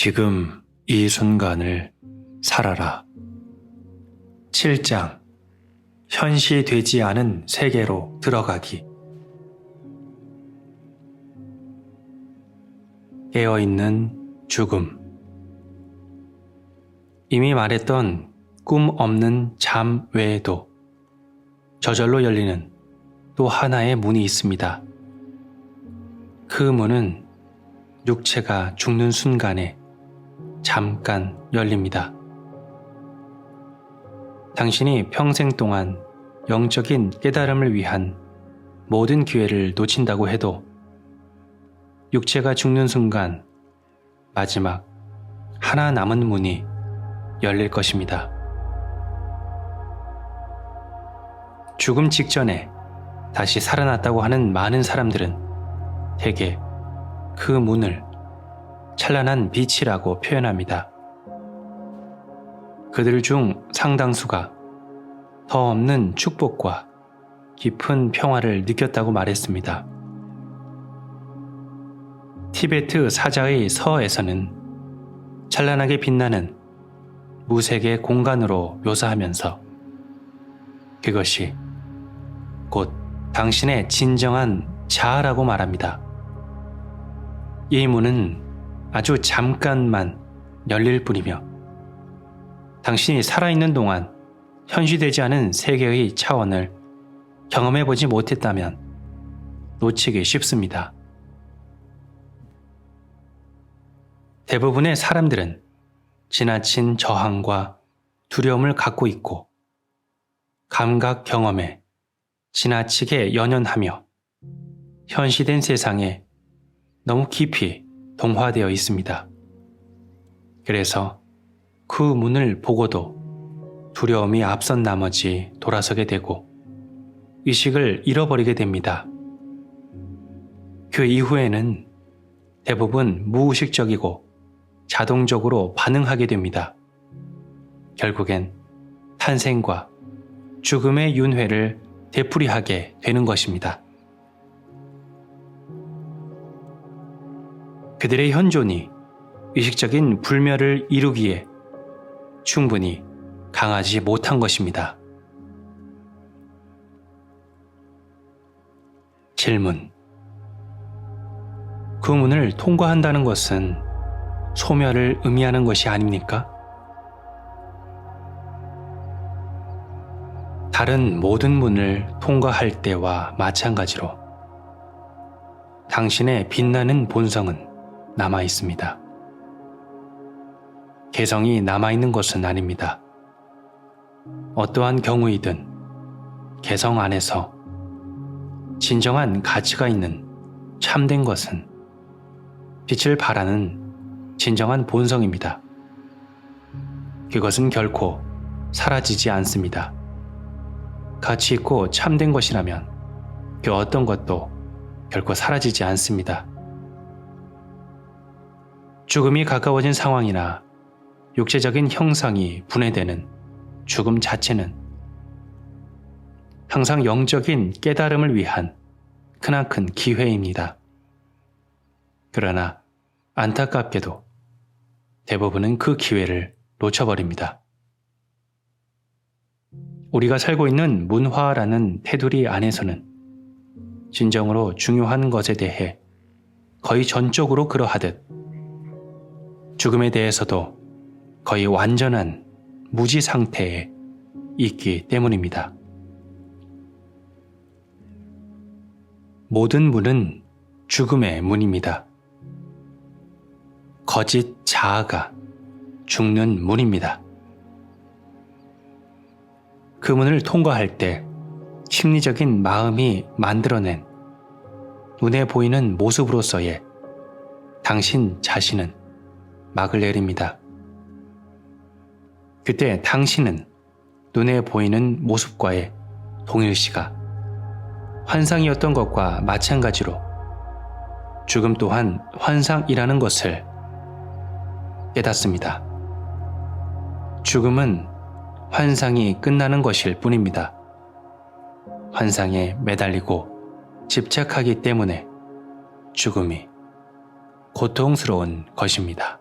지금 이 순간을 살아라. 7장 현시되지 않은 세계로 들어가기 깨어있는 죽음 이미 말했던 꿈 없는 잠 외에도 저절로 열리는 또 하나의 문이 있습니다. 그 문은 육체가 죽는 순간에 잠깐 열립니다. 당신이 평생 동안 영적인 깨달음을 위한 모든 기회를 놓친다고 해도 육체가 죽는 순간 마지막 하나 남은 문이 열릴 것입니다. 죽음 직전에 다시 살아났다고 하는 많은 사람들은 대개 그 문을 찬란한 빛이라고 표현합니다. 그들 중 상당수가 더 없는 축복과 깊은 평화를 느꼈다고 말했습니다. 티베트 사자의 서에서는 찬란하게 빛나는 무색의 공간으로 묘사하면서 그것이 곧 당신의 진정한 자아라고 말합니다. 이 문은 아주 잠깐만 열릴 뿐이며 당신이 살아있는 동안 현시되지 않은 세계의 차원을 경험해보지 못했다면 놓치기 쉽습니다. 대부분의 사람들은 지나친 저항과 두려움을 갖고 있고 감각 경험에 지나치게 연연하며 현시된 세상에 너무 깊이 동화되어 있습니다. 그래서 그 문을 보고도 두려움이 앞선 나머지 돌아서게 되고 의식을 잃어버리게 됩니다. 그 이후에는 대부분 무의식적이고 자동적으로 반응하게 됩니다. 결국엔 탄생과 죽음의 윤회를 되풀이하게 되는 것입니다. 그들의 현존이 의식적인 불멸을 이루기에 충분히 강하지 못한 것입니다. 질문. 그 문을 통과한다는 것은 소멸을 의미하는 것이 아닙니까? 다른 모든 문을 통과할 때와 마찬가지로 당신의 빛나는 본성은 남아 있습니다. 개성이 남아 있는 것은 아닙니다. 어떠한 경우이든 개성 안에서 진정한 가치가 있는 참된 것은 빛을 발하는 진정한 본성입니다. 그것은 결코 사라지지 않습니다. 가치 있고 참된 것이라면 그 어떤 것도 결코 사라지지 않습니다. 죽음이 가까워진 상황이나 육체적인 형상이 분해되는 죽음 자체는 항상 영적인 깨달음을 위한 크나큰 기회입니다. 그러나 안타깝게도 대부분은 그 기회를 놓쳐버립니다. 우리가 살고 있는 문화라는 테두리 안에서는 진정으로 중요한 것에 대해 거의 전적으로 그러하듯 죽음에 대해서도 거의 완전한 무지 상태에 있기 때문입니다. 모든 문은 죽음의 문입니다. 거짓 자아가 죽는 문입니다. 그 문을 통과할 때 심리적인 마음이 만들어낸 눈에 보이는 모습으로서의 당신 자신은 막을 내립니다. 그때 당신은 눈에 보이는 모습과의 동일시가 환상이었던 것과 마찬가지로 죽음 또한 환상이라는 것을 깨닫습니다. 죽음은 환상이 끝나는 것일 뿐입니다. 환상에 매달리고 집착하기 때문에 죽음이 고통스러운 것입니다.